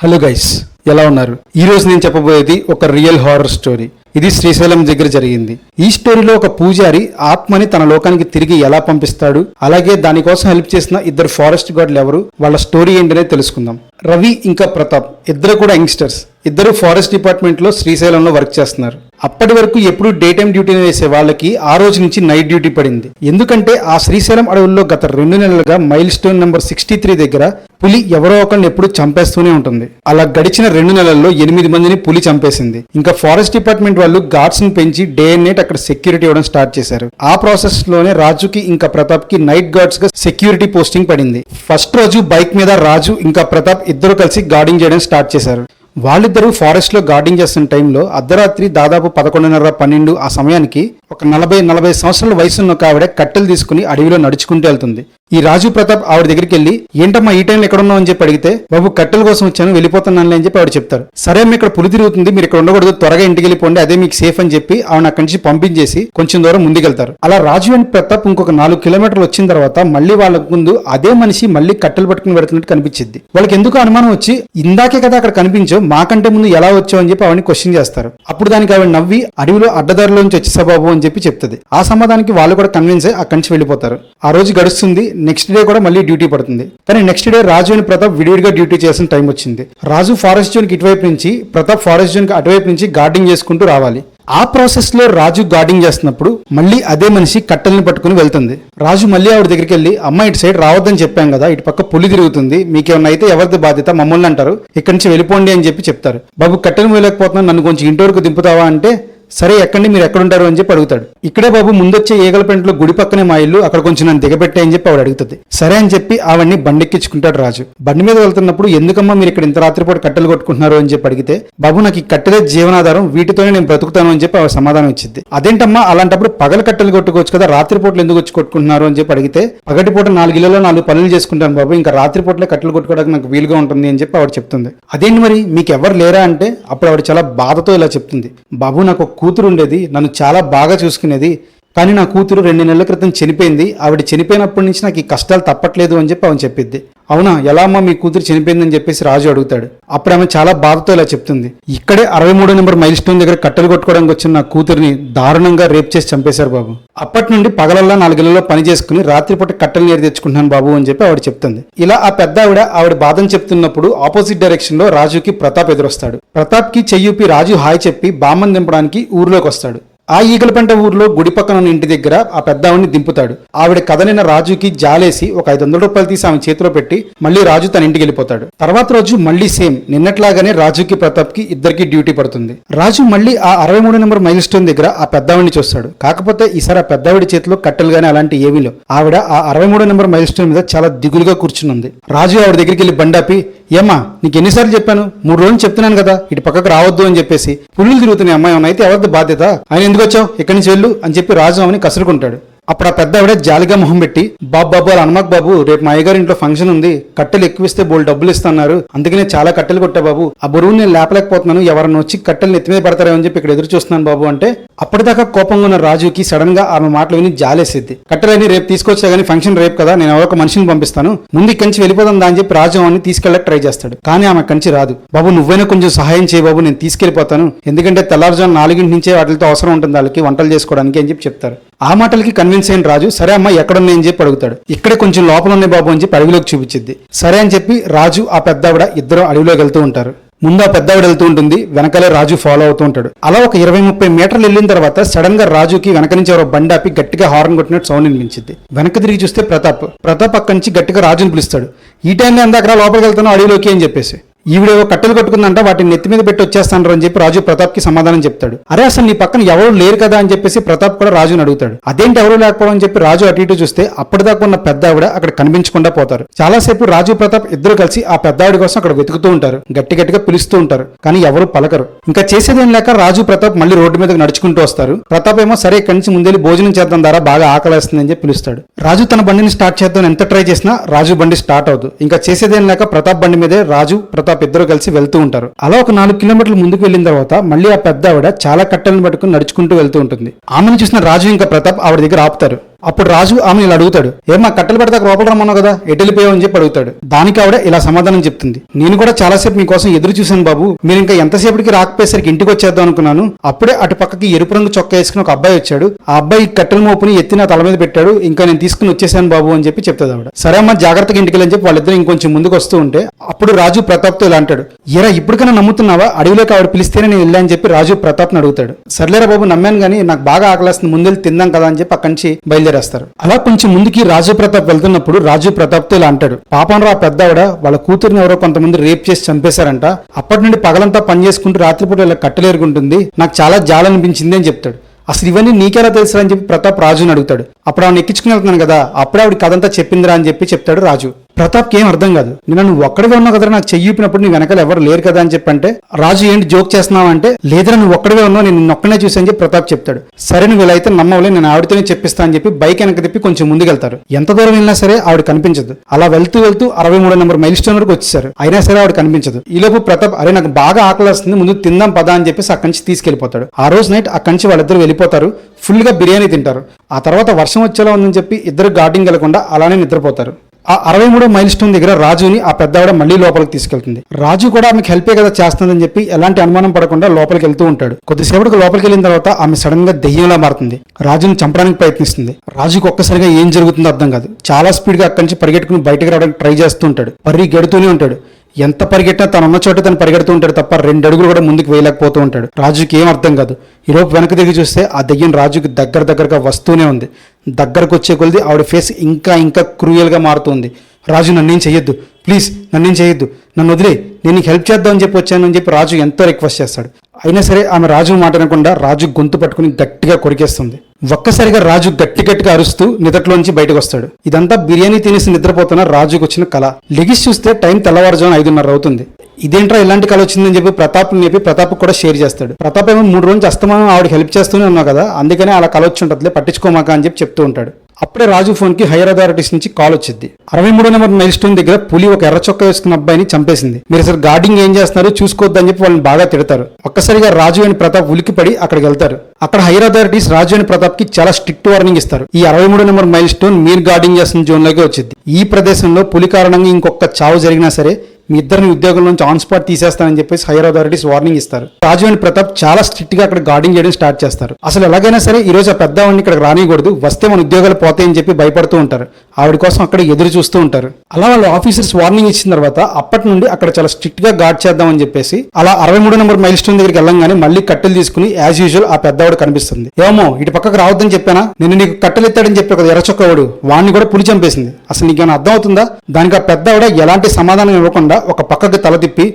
Hello guys ఎలా ఉన్నారు? ఈ రోజు నేను చెప్పబోయేది ఒక రియల్ హారర్ స్టోరీ. ఇది శ్రీశైలం దగ్గర జరిగింది. ఈ స్టోరీలో ఒక పూజారి ఆత్మని తన లోకానికి తిరిగి ఎలా పంపిస్తాడు? అలాగే దానికోసం హెల్ప్ చేసిన ఇద్దరు ఫారెస్ట్ గార్డులు ఎవరు? వాళ్ళ స్టోరీ ఏంటనే తెలుసుకుందాం. రవి ఇంకా ప్రతాప్ ఇద్దరు కూడా యంగ్స్టర్స్. ఇద్దరు ఫారెస్ట్ డిపార్ట్మెంట్లో శ్రీశైలంలో వర్క్ చేస్తున్నారు. అప్పటి వరకు ఎప్పుడు డే టైం డ్యూటీని వేసే వాళ్ళకి ఆ రోజు నుంచి నైట్ డ్యూటీ పడింది. ఎందుకంటే ఆ శ్రీశైలం అడవుల్లో గత రెండు నెలలుగా milestone number sixty three దగ్గర పులి ఎవరో ఒకరిని ఎప్పుడు చంపేస్తూనే ఉంటుంది. అలా గడిచిన రెండు నెలల్లో ఎనిమిది మందిని పులి చంపేసింది. ఇంకా ఫారెస్ట్ డిపార్ట్మెంట్ వాళ్ళు గార్డ్స్ని పెంచి డే అండ్ నైట్ అక్కడ సెక్యూరిటీ ఇవ్వడం స్టార్ట్ చేశారు. ఆ ప్రాసెస్లోనే రాజుకి ఇంకా ప్రతాప్కి నైట్ గార్డ్స్గా సెక్యూరిటీ పోస్టింగ్ పడింది. ఫస్ట్ రోజు బైక్ మీద రాజు ఇంకా ప్రతాప్ ఇద్దరు కలిసి గార్డింగ్ చేయడం స్టార్ట్ చేశారు. వాళ్ళిద్దరూ ఫారెస్ట్లో గార్డింగ్ చేస్తున్న టైంలో అర్ధరాత్రి దాదాపు పదకొండున్నర పన్నెండు ఆ సమయానికి ఒక నలభై నలభై సంవత్సరాల వయసున్న ఒక ఆవిడ కట్టెలు తీసుకుని అడవిలో నడుచుకుంటూ వెళ్తుంది. ఈ రాజు ప్రతాప్ ఆవిడ దగ్గరికి వెళ్ళి ఏంటమ్మా ఈ టైంలో ఎక్కడ ఉన్నావు? అని చెప్పి అడిగితే బాబు కట్టెల కోసం వచ్చాను వెళ్ళిపోతున్నాను అని చెప్పి ఆవిడ చెప్తారు. సరే అమ్మ ఇక్కడ పులి తిరుగుతుంది మీరు ఇక్కడ ఉండకూడదు త్వరగా ఇంటికి వెళ్ళిపోండి అదే మీకు సేఫ్ అని చెప్పి ఆవిడ అక్కడి నుంచి పంపించేసి కొంచెం దూరం ముందుకెళ్తారు. అలా రాజు అండ్ ప్రతాప్ ఇంకొక నాలుగు కిలోమీటర్లు వచ్చిన తర్వాత మళ్ళీ వాళ్ళ ముందు అదే మనిషి మళ్ళీ కట్టెలు పట్టుకుని పెడుతున్నట్టు కనిపించింది. వాళ్ళకి ఎందుకు అనుమానం వచ్చి ఇందాకే కదా అక్కడ కనిపించావు మాకంటే ముందు ఎలా వచ్చావు? అని చెప్పి ఆవిడని క్వశ్చన్ చేస్తారు. అప్పుడు దానికి ఆవిడ నవ్వి అడవిలో అడ్డదారిలో నుంచి వచ్చేసా బాబు అని చెప్పి చెప్తుంది. ఆ సమాధానానికి వాళ్ళు కూడా కన్విన్స్ అయ్యి అక్కడి నుంచి వెళ్ళిపోతారు. ఆ రోజు గడుస్తుంది. నెక్స్ట్ డే కూడా మళ్ళీ డ్యూటీ పడుతుంది. కానీ నెక్స్ట్ డే రాజు అని ప్రతాప్ విడివిడిగా డ్యూటీ చేసిన టైం వచ్చింది. రాజు ఫారెస్ట్ జోన్కి ఇటువైపు నుంచి ప్రతాప్ ఫారెస్ట్ జోన్కి అటువైపు నుంచి గార్డింగ్ చేసుకుంటూ రావాలి. ఆ ప్రాసెస్లో రాజు గార్డింగ్ చేస్తున్నప్పుడు మళ్ళీ అదే మనిషి కట్టెల్ని పట్టుకుని వెళ్తుంది. రాజు మళ్ళీ ఆవిడ దగ్గరికి వెళ్ళి అమ్మ ఇటు సైడ్ రావద్దని చెప్పాం కదా ఇటు పక్క పులి తిరుగుతుంది మీకేమన్నా అయితే ఎవరిది బాధ్యత? మమ్మల్ని అంటారు. ఇక్కడి నుంచి వెళ్ళిపోండి అని చెప్పి చెప్తారు. బాబు కట్టెలు వేయలేకపోతున్నాను నన్ను కొంచెం ఇంటి వరకు దింపుతావా? అంటే సరే ఎక్కండి మీరు ఎక్కడుంటారు అని చెప్పి అడుగుతాడు. ఇక్కడే బాబు ముందొచ్చే ఏగలపెంటలో గుడి పక్కనే మా ఇల్లు అక్కడ కొంచెం నన్ను దిగబెట్టే అని చెప్పి ఆవిడ అడుగుతుంది. సరే అని చెప్పి ఆవిడ్ని బండెక్కించుకుంటాడు రాజు. బండి మీద వెళ్తున్నప్పుడు ఎందుకమ్మా మీరు ఇక్కడ ఇంత రాత్రిపూట కట్టెలు కొట్టుకుంటున్నారు అని చెప్పి అడిగితే బాబు నాకు ఈ కట్టెలే జీవనాధారం వీటితోనే నేను బ్రతుకుతాను అని చెప్పి ఆవిడ సమాధానం ఇచ్చింది. అదేంటమ్మా అలాంటప్పుడు పగల కట్టెలు కొట్టుకోవచ్చు కదా రాత్రిపూటలు ఎందుకు వచ్చి కొట్టుకుంటున్నారు అని చెప్పి అడిగితే పగటిపూట నాలుగు ఇళ్ళలో నాలుగు పనులు చేసుకుంటాను బాబు ఇంకా రాత్రిపూటలే కట్టెలు కొట్టుకోవడానికి నాకు వీలుగా ఉంటుంది అని చెప్పి ఆవిడ చెప్తుంది. అదేంటి మరి మీకు ఎవరు లేరా? అంటే అప్పుడు ఆవిడ చాలా బాధతో ఇలా చెప్తుంది. బాబు నాకు కూతురుండేది. కూతురు ఉండేది నన్ను చాలా బాగా చూసుకునేది. కానీ నా కూతురు రెండు నెలల క్రితం చనిపోయింది. ఆవిడ చనిపోయినప్పటి నుంచి నాకు ఈ కష్టాలు తప్పట్లేదు అని చెప్పి ఆమె చెప్పిద్ది. అవునా ఎలా అమ్మా మీ కూతురు చనిపోయిందని చెప్పేసి రాజు అడుగుతాడు. అప్పుడు ఆమె చాలా బాధతో ఇలా చెప్తుంది. ఇక్కడే అరవై మూడో నెంబర్ మైల్ స్టోన్ దగ్గర కట్టెలు కొట్టుకోవడానికి వచ్చిన నా కూతురిని దారుణంగా రేప్ చేసి చంపేశారు బాబు. అప్పటి నుండి పగలల్లా నాలుగేళ్ళలో పని చేసుకుని రాత్రిపూట కట్టెలు నీరు తెచ్చుకుంటున్నాను బాబు అని చెప్పి ఆవిడ చెప్తుంది. ఇలా ఆ పెద్ద ఆవిడ ఆవిడ బాధను చెప్తున్నప్పుడు ఆపోజిట్ డైరెక్షన్లో రాజుకి ప్రతాప్ ఎదురొస్తాడు. ప్రతాప్కి చెయ్యూపి రాజు హాయ్ చెప్పి బామ్మని దింపడానికి ఊర్లోకి వస్తాడు. ఆ ఈగలపెంట ఊర్లో గుడి పక్కన ఉన్న ఇంటి దగ్గర ఆ పెద్దావిని దింపుతాడు. ఆవిడ కదలిన రాజుకి జాలేసి ఒక ఐదు వందల రూపాయలు తీసి ఆమె చేతిలో పెట్టి మళ్ళీ రాజు తన ఇంటికి వెళ్ళిపోతాడు. తర్వాత రోజు మళ్ళీ సేమ్ నిన్నట్లాగానే రాజుకి ప్రతాప్కి ఇద్దరికి డ్యూటీ పడుతుంది. రాజు మళ్ళీ ఆ అరవై మూడు నెంబర్ మైల్ స్టోన్ దగ్గర ఆ పెద్దావిడిని చూస్తాడు. కాకపోతే ఈసారి ఆ పెద్దావిడి చేతిలో కట్టెలు గానీ అలాంటి ఏమీ లేవు. ఆవిడ ఆ అరవై మూడు నెంబర్ మైల్ స్టోన్ మీద చాలా దిగులుగా కూర్చునుంది. రాజు ఆవిడ దగ్గరికి వెళ్ళి బండాపి ఏమ్మా నీకు ఎన్నిసార్లు చెప్పాను? మూడు రోజులు చెప్తున్నాను కదా ఇటు పక్కకు రావద్దు అని చెప్పేసి. పుల్లులు తిరుగుతున్నాయి అమ్మాయి అయితే ఎవరిది బాధ్యత? ఆయన ఎందుకు వచ్చావు? ఇక్కడి నుంచి వెళ్ళు అని చెప్పి రాజు అవని కసురుకుంటాడు. అప్పుడు ఆ పెద్ద ఆవిడ జాలిగా మొహం పెట్టి బాబు బాబు వాళ్ళ అనమాక్ బాబు రేపు మా అయ్యగారి ఇంట్లో ఫంక్షన్ ఉంది కట్టెలు ఎక్కువిస్తే బోల్ డబ్బులు ఇస్తున్నారు అందుకనే చాలా కట్టెలు కొట్టా బాబు. ఆ బరువు నేను లేపలేకపోతున్నాను ఎవరైనా వచ్చి కట్టెలు నెత్తి మీద పడతారేమని చెప్పి ఇక్కడ ఎదురు చూస్తున్నాను బాబు అంటే అప్పటిదాకా కోపంగా ఉన్న రాజుకి సడన్గా ఆమె మాటలు విని జాలేసిద్ది. కట్టెలని రేపు తీసుకొచ్చా కానీ ఫంక్షన్ రేపు కదా నేను ఎవరో ఒక మనిషిని పంపిస్తాను. ముందు ఇక్కడి నుంచి వెళ్ళిపోదాం అని చెప్పి రాజు ఆమెని తీసుకెళ్ళక ట్రై చేస్తాడు. కానీ ఆమె కంచి రాదు. బాబు నువ్వైనా కొంచెం సహాయం చేయ బాబు నేను తీసుకెళ్ళిపోతాను. ఎందుకంటే తెల్లారుజాము నాలుగింటి నుంచే వాటితో అవసరం ఉంటుంది వాళ్ళకి వంటలు చేసుకోవడానికి అని చెప్పి చెప్తారు. ఆ మాటలకి కన్విన్స్ అయిన రాజు సరే అమ్మ ఎక్కడున్నాయి? అని చెప్పి అడుగుతాడు. ఇక్కడే కొంచెం లోపల ఉన్నాయి బాబు అని చెప్పి అడవిలోకి చూపించింది. సరే అని చెప్పి రాజు ఆ పెద్దావిడ ఇద్దరు అడవిలోకి వెళ్తూ ఉంటారు. ముందు ఆ పెద్దావిడ వెళ్తూ ఉంటుంది వెనకాలే రాజు ఫాలో అవుతూ ఉంటాడు. అలా ఒక ఇరవై ముప్పై మీటర్లు వెళ్ళిన తర్వాత సడన్గా రాజుకి వెనక నుంచి ఎవరో బండి ఆపి గట్టిగా హార్న్ కొట్టినట్టు సౌండ్ వినిపించింది. వెనక తిరిగి చూస్తే ప్రతాప్ ప్రతాప్ అక్కడి నుంచి గట్టిగా రాజుని పిలుస్తాడు. ఈ టైంలో అందాక లోపలికి వెళ్తాను అడవిలోకి? అని చెప్పేసి. ఈవిడేవో కట్టెలు కట్టుకుందంట వాటిని నెత్తి మీద పెట్టి వచ్చేస్తాను అని చెప్పి రాజు ప్రతాప్కి సమాధానం చెప్తాడు. అరే అసలు నీ పక్కన ఎవరు లేరు కదా అని చెప్పేసి ప్రతాప్ కూడా రాజుని అడుగుతాడు. అదేంటి ఎవరు లేకపోవడం అని చెప్పి రాజు అటు ఇటు చూస్తే అప్పటిదాకా ఉన్న పెద్ద ఆవిడ అక్కడ కనిపించకుండా పోతారు. చాలాసేపు రాజు ప్రతాప్ ఇద్దరు కలిసి ఆ పెద్ద ఆవిడ కోసం అక్కడ వెతుకుతూ ఉంటారు. గట్టి గట్టిగా పిలుస్తూ ఉంటారు. కానీ ఎవరు పలకరు. ఇంకా చేసేదేం లేక రాజు ప్రతాప్ మళ్ళీ రోడ్డు మీదకి నడుచుకుంటూ వస్తారు. ప్రతాప్ ఏమో సరే ఇక్కడి నుంచి ముందెళ్ళి భోజనం చేద్దాం ద్వారా బాగా ఆకలేస్తుంది అని చెప్పి పిలుస్తాడు. రాజు తన బండిని స్టార్ట్ చేద్దాం ఎంత ట్రై చేసినా రాజు బండి స్టార్ట్ అవుతుంది ఇంకా చేసేదేం లేక ప్రతాప్ బండి మీదే రాజు ప్రతాప్ ఇద్దరు కలిసి వెళ్తూ ఉంటారు. అలా ఒక నాలుగు కిలోమీటర్లు ముందుకు వెళ్ళిన తర్వాత మళ్ళీ ఆ పెద్ద ఆవిడ చాలా కట్టెలను పట్టుకుని నడుచుకుంటూ వెళ్తూ ఉంటుంది. ఆమెను చూసిన రాజు ఇంకా ప్రతాప్ ఆవిడ దగ్గర ఆపుతారు. అప్పుడు రాజు ఆమె ఇలా అడుగుతాడు ఏమా కట్టెలు పెడతాక లోపల రమ్మన్నావు కదా ఎటు వెళ్ళిపోయావు? అని చెప్పి అడుగుతాడు. దానికి ఆవిడ ఇలా సమాధానం చెప్తుంది నేను కూడా చాలాసేపు మీకోసం ఎదురు చూశాను బాబు మీరు ఇంకా ఎంతసేపటికి రాకపోయేసరికి ఇంటికి వచ్చేద్దాం అనుకున్నాను. అప్పుడే అటు పక్కకి ఎరుపు రంగు చొక్కా వేసుకుని ఒక అబ్బాయి వచ్చాడు. ఆ అబ్బాయి కట్టెల మోపుని ఎత్తి నా తల మీద పెట్టాడు ఇంకా నేను తీసుకుని వచ్చేసాను బాబు అని చెప్పి చెప్తుంది ఆవిడ. సరే అమ్మా జాగ్రత్తగా ఇంటికి చెప్పి వాళ్ళిద్దరు ఇంకొంచెం ముందుకు వస్తూ ఉంటే అప్పుడు రాజు ప్రతాప్తో ఇలా అంటాడు ఎరా ఇప్పటికైనా నమ్ముతున్నావా? అడవిలోకి ఆవిడ పిలిస్తేనే నేను వెళ్ళా అని చెప్పి రాజు ప్రతాప్ని అడుగుతాడు. సర్లేరా బాబు నమ్మాను కానీ నాకు బాగా ఆకలేస్తుంది ముందు తిందాం కదా అని చెప్పి అక్కడి నుంచి బయలుదేరేస్తారు అలా కొంచెం ముందుకి రాజు ప్రతాప్ వెళ్తున్నప్పుడు రాజు ప్రతాప్తో ఇలా అంటాడు. పాపం రా పెద్దవాడ వాళ్ళ కూతురుని ఎవరో కొంతమంది రేప్ చేసి చంపేశారంట. అప్పటి నుండి పగలంతా పని చేసుకుంటూ రాత్రిపూట ఇలా కట్టలేరుకుంటుంది నాకు చాలా జాలనిపించింది అని చెప్తాడు. అసలు ఇవన్నీ నీకెలా తెలుసు అని చెప్పి ప్రతాప్ రాజుని అడుగుతాడు. అప్పుడు ఆవిడ ఎక్కించుకుని వెళ్తున్నాను కదా అప్పుడే ఆవిడ కథంతా చెప్పిందిరా అని చెప్పి చెప్తాడు రాజు. ప్రతాప్కి ఏం అర్థం కాదు. నేను నువ్వు ఒక్కడిగా ఉన్నావు కదా నాకు చెయ్యిపినప్పుడు నీ వెనకాల ఎవరు లేరు కదా అని చెప్పంటే రాజు ఏంటి జోక్ చేస్తున్నావు అంటే లేదురా నువ్వు ఒక్కడిగా ఉన్నావు నేను నొక్కనే ఒక్కనే చూసి అని చెప్పి ప్రతాప్ చెప్తాడు. సరే నువ్వు ఇలా అయితే నమ్మవలే నేను ఆవిడతోనే చెప్పిస్తా అని చెప్పి బైక్ వెనక తిప్పి కొంచెం ముందుకెళ్తారు. ఎంత దూరం వెళ్ళినా సరే ఆవిడ కనిపించదు. అలా వెళ్తూ వెళ్తూ అరవై మూడో నెంబర్ మైల్ స్టోన్ వరకు వచ్చేసారు. అయినా సరే ఆవిడ కనిపించదు. ఈలోపు ప్రతాప్ అరే నాకు బాగా ఆకలి వస్తుంది ముందు తిందాం పదా అని చెప్పేసి అక్కడి నుంచి తీసుకెళ్ళిపోతాడు ఆ రోజు నైట్ అక్కడి నుంచి వాళ్ళిద్దరు వెళ్ళిపోతారు. ఫుల్గా బిర్యానీ తింటారు. ఆ తర్వాత వర్షం వచ్చేలా ఉందని చెప్పి ఇద్దరు గార్డింగ్ వెళ్ళకుండా అలానే నిద్రపోతారు. ఆ అరవై మూడో మైల్ స్టోన్ దగ్గర రాజుని ఆ పెద్దవాడ మళ్ళీ లోపలికి తీసుకెళ్తుంది. రాజు కూడా ఆమెకి హెల్పే కదా చేస్తుందని చెప్పి ఎలాంటి అనుమానం పడకుండా లోపలికి వెళ్తూ ఉంటాడు. కొద్దిసేపటికి లోపలికి వెళ్ళిన తర్వాత ఆమె సడన్గా దెయ్యంలా మారుతుంది. రాజుని చంపడానికి ప్రయత్నిస్తుంది. రాజుకు ఒక్కసారిగా ఏం జరుగుతుందో అర్థం కాదు. చాలా స్పీడ్గా అక్కడి నుంచి పరిగెట్టుకుని బయటకు రావడానికి ట్రై చేస్తూ ఉంటాడు. పరిగెడుతూనే ఉంటాడు. ఎంత పరిగెట్టినా తను ఉన్న చోట తను పరిగెడుతూ ఉంటాడు తప్ప రెండు అడుగులు కూడా ముందుకు వేయలేకపోతూ ఉంటాడు. రాజుకి ఏం అర్థం కాదు. ఈలోపు వెనక దిగి చూస్తే ఆ దెయ్యం రాజుకి దగ్గర దగ్గరగా వస్తూనే ఉంది. దగ్గరకు వచ్చే కొలిది ఆవిడ ఫేస్ ఇంకా ఇంకా క్రూయల్గా మారుతుంది రాజు నన్నేం చెయ్యొద్దు. ప్లీజ్ నన్నేం చేయొద్దు. నన్ను వదిలే. నేను నీకు హెల్ప్ చేద్దామని చెప్పి వచ్చాను అని చెప్పి రాజు ఎంతో రిక్వెస్ట్ చేస్తాడు. అయినా సరే ఆమె రాజు మాట అనకుండా రాజు గొంతు పట్టుకుని గట్టిగా కొరికేస్తుంది. ఒక్కసారిగా రాజు గట్టి గట్టిగా అరుస్తూ నిదట్లోంచి బయటకు వస్తాడు. ఇదంతా బిర్యానీ తినేసి నిద్రపోతున్న రాజుకు వచ్చిన కళ లెగిసి చూస్తే టైం తెల్లవారుజామున ఐదున్నర అవుతుంది. ఇదేంట్రా ఇలాంటి కళ వచ్చిందని చెప్పి ప్రతాప్ చెప్పి ప్రతాప్ కూడా షేర్ చేస్తాడు. ప్రతాప్ ఏమో మూడు రోజులు అస్తమానం ఆవిడ హెల్ప్ చేస్తూనే ఉన్నావు కదా అందుకనే అలా కళ వచ్చి ఉంటుందిలే పట్టించుకోమాక అని చెప్పి చెప్తూ ఉంటాడు. అప్పుడే రాజు ఫోన్కి హైయర్ అథారిటీస్ నుంచి కాల్ వచ్చింది. అరవై మూడో నెంబర్ మైల్ స్టోన్ దగ్గర పులి ఒక ఎర్ర చొక్క వేసుకున్న అబ్బాయిని చంపేసింది. మీరు అసలు గార్డింగ్ ఏం చేస్తున్నారు? చూసుకోవద్దని చెప్పి వాళ్ళని బాగా తిడతారు. ఒక్కసారిగా రాజు అని ప్రతాప్ ఉలికిపడి అక్కడికి వెళ్తారు. అక్కడ హైయర్ అథారిటీస్ రాజు అని ప్రతాప్కి చాలా స్ట్రిక్ట్ వార్నింగ్ ఇస్తారు. ఈ అరవై మూడో నెంబర్ మైల్ స్టోన్ మీరు గార్డింగ్ చేస్తున్న జోన్లోకి వచ్చింది. ఈ ప్రదేశంలో పులి కారణంగా ఇంకొక చావు జరిగినా సరే మీ ఇద్దరిని ఉద్యోగం నుంచి ఆన్ స్పాట్ తీసేస్తానని చెప్పేసి హైయర్ అథారిటీస్ వార్నింగ్ ఇస్తారు. రాజు ప్రతాప్ చాలా స్ట్రిక్ట్గా అక్కడ గార్డింగ్ చేయడం స్టార్ట్ చేస్తారు. అసలు ఎలాగైనా సరే ఈ రోజు ఆ పెద్దవాడిని ఇక్కడ రానియకూడదు. వస్తే మన ఉద్యోగాలు పోతాయని చెప్పి భయపడుతూ ఉంటారు. ఆవిడ కోసం అక్కడ ఎదురు చూస్తూ ఉంటారు. అలా వాళ్ళ ఆఫీసర్స్ వార్నింగ్ ఇచ్చిన తర్వాత అప్పటి నుండి అక్కడ చాలా స్ట్రిక్ట్గా గార్డ్ చేద్దామని చెప్పేసి అలా అరవై మూడు నెంబర్ మైల్ స్టోన్ దగ్గరికి వెళ్ళంగానే మళ్ళీ కట్టెలు తీసుకుని యాజ్ యూజువల్ ఆ పెద్దవాడు కనిపిస్తుంది. ఏమో ఇటు పక్కకు రావద్దని చెప్పానా? నేను నీకు కట్టెలు ఎత్తాడని చెప్పి ఒక ఎర్రచొక్కవాడు వాడిని కూడా పులి చంపేసింది. అసలు నీకేమైనా అర్థం అవుతుందా? దానికి ఆ పెద్దవాడ ఎలాంటి సమాధానం ఇవ్వకుండా ఒక పక్కకి తల తిప్పి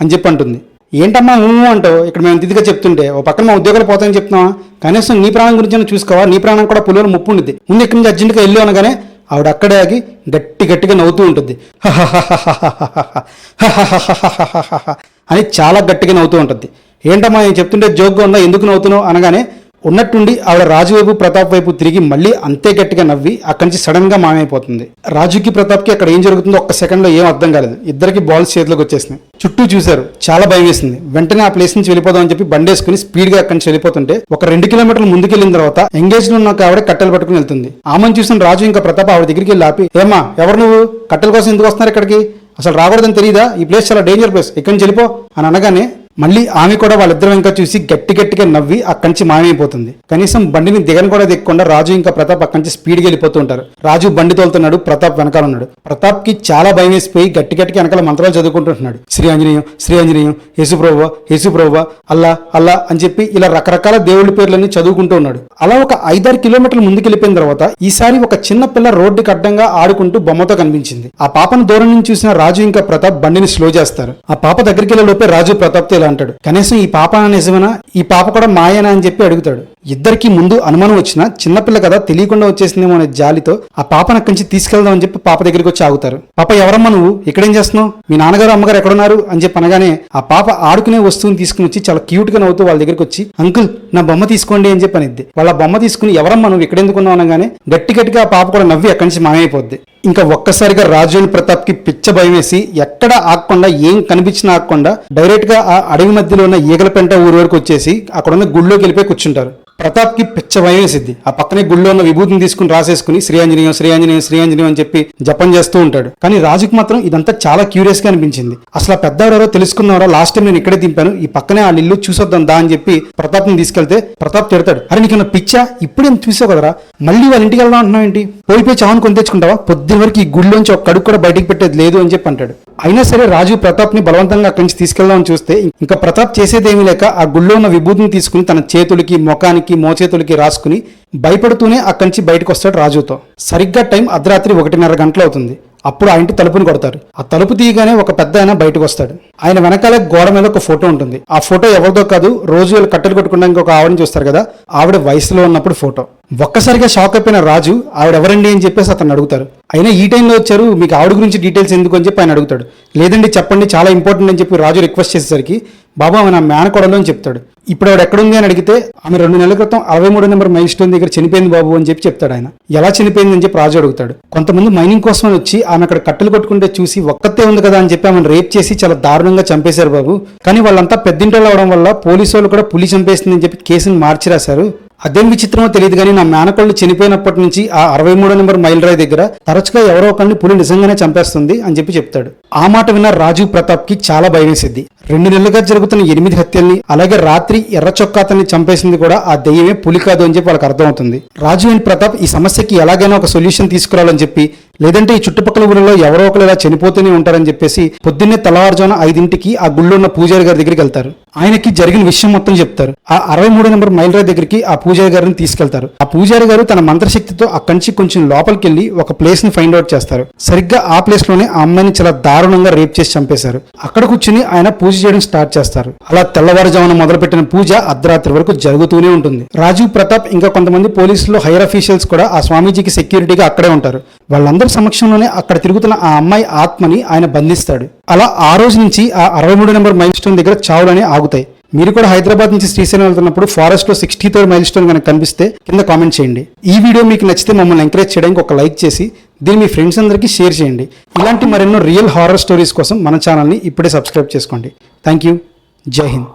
అని చెప్పి అంటుంది. ఏంటమ్మా నువ్వు అంటావు? ఇక్కడ మేము తిదిగా చెప్తుంటే ఓ పక్కన మా ఉద్యోగాలు పోతాయని చెప్తున్నావా? కనీసం నీ ప్రాణం గురించి చూసుకోవా? నీ ప్రాణం కూడా పులిలో ముప్పు ఉండిద్ది. ముందు ఇక్కడి నుంచి అర్జెంటుగా వెళ్ళి అనగానే ఆవిడ అక్కడే ఆగి గట్టి గట్టిగా నవ్వుతూ ఉంటుంది. అని చాలా గట్టిగా నవ్వుతూ ఉంటుంది. ఏంటమ్మా నేను చెప్తుంటే జోక్గా ఉందా? ఎందుకు నవ్వుతున్నావు? అనగానే ఉన్నట్టుండి ఆవిడ రాజు వైపు ప్రతాప్ వైపు తిరిగి మళ్ళీ అంతే గట్టిగా నవ్వి అక్కడి నుంచి సడన్గా మాయమైపోతుంది. రాజుకి ప్రతాప్కి అక్కడ ఏం జరుగుతుందో ఒక్క సెకండ్లో ఏం అర్థం కాలేదు. ఇద్దరికి బాల్స్ చేతిలోకి వచ్చేసినాయి. చుట్టూ చూశారు. చాలా భయం వేసింది. వెంటనే ఆ ప్లేస్ నుంచి వెళ్ళిపోదాం అని చెప్పి బండేసుకుని స్పీడ్గా అక్కడి నుంచి వెళ్ళిపోతుంటే ఒక రెండు కిలోమీటర్లు ముందుకెళ్ళిన తర్వాత ఎంగేజ్ ఉన్న ఒక ఆవిడ కట్టెలు పట్టుకుని వెళ్తుంది. ఆమెను చూసిన రాజు ఇంకా ప్రతాప్ ఆవిడ దగ్గరికి వెళ్ళి ఆపి ఏమా ఎవరు నువ్వు? కట్టెల కోసం ఎందుకు వస్తున్నారు ఇక్కడికి? అసలు రాకూడదని తెలియదా ఈ ప్లేస్ చాలా డేంజర్ ప్లేస్ ఇక్కడి నుంచి వెళ్ళిపో అని అనగానే మళ్ళీ ఆమె కూడా వాళ్ళిద్దరు వెంక చూసి గట్టి గట్టిగా నవ్వి అక్కడి నుంచి మాయమైపోతుంది. కనీసం బండిని దిగను కూడా దిగకుండా రాజు ఇంకా ప్రతాప్ అక్కడి నుంచి స్పీడ్గా వెళ్ళిపోతూ ఉంటారు. రాజు బండి తోలుతున్నాడు ప్రతాప్ వెనకాల ఉన్నాడు. ప్రతాప్కి చాలా భయం వేసిపోయి గట్టి గట్టిగా వెనకాల మంత్రాలు చదువుకుంటుంటున్నాడు శ్రీ ఆంజనేయం శ్రీ ఆంజనేయం యేసుప్రభువ యేసుప్రభువ అల్లా అల్లా అని చెప్పి ఇలా రకరకాల దేవుడి పేర్లన్నీ చదువుకుంటూ ఉన్నాడు. అలా ఒక ఐదారు కిలోమీటర్లు ముందుకు వెళ్ళిపోయిన తర్వాత ఈసారి ఒక చిన్న పిల్ల రోడ్డుకి అడ్డంగా ఆడుకుంటూ బొమ్మతో కనిపించింది. ఆ పాపను దూరం నుంచి చూసిన రాజు ఇంకా ప్రతాప్ బండిని స్లో చేస్తారు. ఆ పాప దగ్గరికి వెళ్ళే లోపే రాజు ప్రతాప్తో అంటాడు. కనీసం ఈ పాప నిజమేనా? ఈ పాప కూడా మాయేనా అని చెప్పి అడుగుతాడు. ఇద్దరికి ముందు అనుమానం వచ్చిన చిన్నపిల్ల కదా తెలియకుండా వచ్చేసిందేమో అనే జాలితో ఆ పాపను అక్కడి నుంచి తీసుకెళ్దాం అని చెప్పి పాప దగ్గరికి వచ్చి ఆగుతారు. పాప ఎవరమ్మా నువ్వు? ఇక్కడేం చేస్తున్నావు? మీ నాన్నగారు అమ్మగారు ఎక్కడున్నారు? అని చెప్పి అనగానే ఆ పాప ఆడుకునే వస్తువుని తీసుకుని వచ్చి చాలా క్యూట్గా నవ్వుతూ వాళ్ళ దగ్గరికి వచ్చి అంకుల్ నా బొమ్మ తీసుకోండి అని చెప్పి అనిద్ది. వాళ్ళ బొమ్మ తీసుకుని ఎవరమ్మా నువ్వు? ఇక్కడ ఎందుకున్నావు అనగానే గట్టి గట్టిగా ఆ పాప కూడా నవ్వి అక్కడి నుంచి మాయమైపోద్ది. ఇంకా ఒక్కసారిగా రాజేంద్ర ప్రతాప్కి పిచ్చ భయం వేసి ఎక్కడ ఆగకుండా ఏం కనిపించినా ఆగకుండా డైరెక్ట్గా ఆ అడవి మధ్యలో ఉన్న ఈగల పెంట ఊరు వరకు వచ్చేసి అక్కడ ఉన్న గుళ్ళోకి వెళ్ళిపోయి కూర్చుంటారు. ప్రతాప్కి పిచ్చ భయం ఆ పక్కనే గుళ్ళో ఉన్న విభూతిని తీసుకుని రాసేసుకుని శ్రీయాంజనేయం శ్రీయాంజనేయం శ్రీయాంజనేయం అని చెప్పి జపం చేస్తూ ఉంటాడు. కానీ రాజుకు మాత్రం ఇదంతా చాలా క్యూరియస్గా అనిపించింది. అసలు ఆ పెద్ద తెలుసుకున్నారో లాస్ట్ టైం నేను ఇక్కడే దింపాను. ఈ పక్కనే ఆ ఇల్లు చూసొద్దాం దా అని చెప్పి ప్రతాప్ని తీసుకెళ్తే ప్రతాప్ తిడతాడు. అరే నీకు పిచ్చా? ఇప్పుడేం చూసావు కదరా? మళ్ళీ వాళ్ళ ఇంటికి వెళ్దాం అంటున్నావు ఏంటి పోయిపోయి చావును కొని తెచ్చుకుంటావా? పొద్దున వరకు ఈ గుళ్ళోంచి ఒక కడుగు కూడా బయటికి పెట్టేది లేదు అని చెప్పి అంటాడు. అయినా సరే రాజు ప్రతాప్ని బలవంతంగా అక్కడి నుంచి తీసుకెళ్దామని చూస్తే ఇంకా ప్రతాప్ చేసేదేమీ లేక ఆ గుళ్ళో ఉన్న విభూతిని తీసుకుని తన చేతులకి ముఖానికి మోచేతులకి రాసుకుని భయపడుతూనే అక్కడి నుంచి బయటకు వస్తాడు రాజుతో. సరిగ్గా టైం అర్ధరాత్రి ఒకటిన్నర గంటలు అవుతుంది అప్పుడు ఆ ఇంటి తలుపుని కొడతారు. ఆ తలుపు తీయగానే ఒక పెద్ద ఆయన బయటకు వస్తాడు. ఆయన వెనకాల గోడ మీద ఒక ఫోటో ఉంటుంది. ఆ ఫోటో ఎవరిదో కాదు రోజు వీళ్ళు కట్టెలు కట్టుకోవడానికి ఒక ఆవిడని చూస్తారు కదా ఆవిడ వయసులో ఉన్నప్పుడు ఫోటో. ఒక్కసారిగా షాక్ అయిపోయిన రాజు ఆవిడ ఎవరండి అని చెప్పేసి అతను అడుగుతారు. అయినా ఈ టైంలో వచ్చారు మీకు ఆవిడ గురించి డీటెయిల్స్ ఎందుకు? అని చెప్పి ఆయన అడుగుతాడు. లేదండి చెప్పండి చాలా ఇంపార్టెంట్ అని చెప్పి రాజు రిక్వెస్ట్ చేసేసరికి బాబా ఆమె నా మేనకోడలు అని చెప్తాడు. ఇప్పుడు ఆవిడ ఎక్కడుంది అని అడిగితే ఆమె రెండు నెలల క్రితం అరవై మూడు నెంబర్ మైల్ స్టోన్ దగ్గర చనిపోయింది బాబు అని చెప్పి చెప్తాడు ఆయన. ఎలా చనిపోయింది? అని చెప్పి రాజు అడుగుతాడు. కొంతమంది మైనింగ్ కోసం వచ్చి ఆమె అక్కడ కట్టెలు కొట్టుకుంటే చూసి ఒక్కతే ఉంది కదా అని చెప్పి ఆమెను రేప్ చేసి చాలా దారుణంగా చంపేశారు బాబు. కానీ వాళ్ళంతా పెద్దింటలు అవడం వల్ల పోలీసు వాళ్ళు కూడా పులి చంపేసిందని చెప్పి కేసుని మార్చి రాశారు అదేం విచిత్రమో తెలియదు కానీ నా మేనకోళ్ళు చనిపోయినప్పటి నుంచి ఆ అరవై మూడో నెంబర్ మైల్ రాయ్ దగ్గర తరచుగా ఎవరో ఒకరిని పులి నిజంగానే చంపేస్తుంది అని చెప్పి చెప్తాడు. ఆ మాట విన్న రాజు ప్రతాప్కి చాలా భయం రెండు నెలలుగా జరుగుతున్న ఎనిమిది హత్యల్ని అలాగే రాత్రి ఎర్ర చొక్కా అతన్ని చంపేసింది కూడా ఆ దెయ్యమే పులి కాదు అని చెప్పి వాళ్ళకి అర్థమవుతుంది. రాజు అండ్ ప్రతాప్ ఈ సమస్యకి ఎలాగైనా ఒక సొల్యూషన్ తీసుకురావాలని చెప్పి లేదంటే ఈ చుట్టుపక్కల ఊళ్ళలో ఎవరో ఒకరు ఇలా చనిపోతూనే ఉంటారని చెప్పేసి పొద్దున్నే తెల్లవారుజామున ఐదింటికి ఆ గుళ్ళో ఉన్న పూజారి గారి దగ్గరికి వెళ్తారు. ఆయనకి జరిగిన విషయం మొత్తం చెప్తారు. ఆ అరవై మూడు నెంబర్ మైల్రాయ్ దగ్గరికి ఆ పూజారి గారిని తీసుకెళ్తారు. ఆ పూజారి గారు తన మంత్రశక్తితో అక్కడి నుంచి కొంచెం లోపలికి వెళ్ళి ఒక ప్లేస్ని ఫైండ్ అవుట్ చేస్తారు. సరిగ్గా ఆ ప్లేస్లోనే ఆ అమ్మాయిని చాలా దారుణంగా రేప్ చేసి చంపేశారు. అక్కడ కూర్చుని ఆయన పూజ చేయడం స్టార్ట్ చేస్తారు. అలా తెల్లవారుజామున మొదలుపెట్టిన పూజ అర్ధరాత్రి వరకు జరుగుతూనే ఉంటుంది. రాజీవ్ ప్రతాప్ ఇంకా కొంతమంది పోలీసులు హైయర్ అఫీషియల్స్ కూడా ఆ స్వామీజీకి సెక్యూరిటీగా అక్కడే ఉంటారు. వాళ్ళందరి సమక్షంలోనే అక్కడ తిరుగుతున్న ఆ అమ్మాయి ఆత్మని ఆయన బంధిస్తాడు. అలా ఆ రోజు నుంచి ఆ అరవై మూడు నెంబర్ మైల్ స్టోన్ దగ్గర చావులనే ఆగుతాయి. మీరు కూడా హైదరాబాద్ నుంచి శ్రీశైలం వెళ్తున్నప్పుడు ఫారెస్ట్లో సిక్స్టీ థర్డ్ మైల్ స్టోన్ కనుక కనిపిస్తే కింద కామెంట్ చేయండి. ఈ వీడియో మీకు నచ్చితే మమ్మల్ని ఎంకరేజ్ చేయడానికి ఒక లైక్ చేసి దీన్ని మీ ఫ్రెండ్స్ అందరికీ షేర్ చేయండి. ఇలాంటి మరెన్నో రియల్ హారర్ స్టోరీస్ కోసం మన ఛానల్ని ఇప్పుడే సబ్స్క్రైబ్ చేసుకోండి. థ్యాంక్ యూ జై హింద్.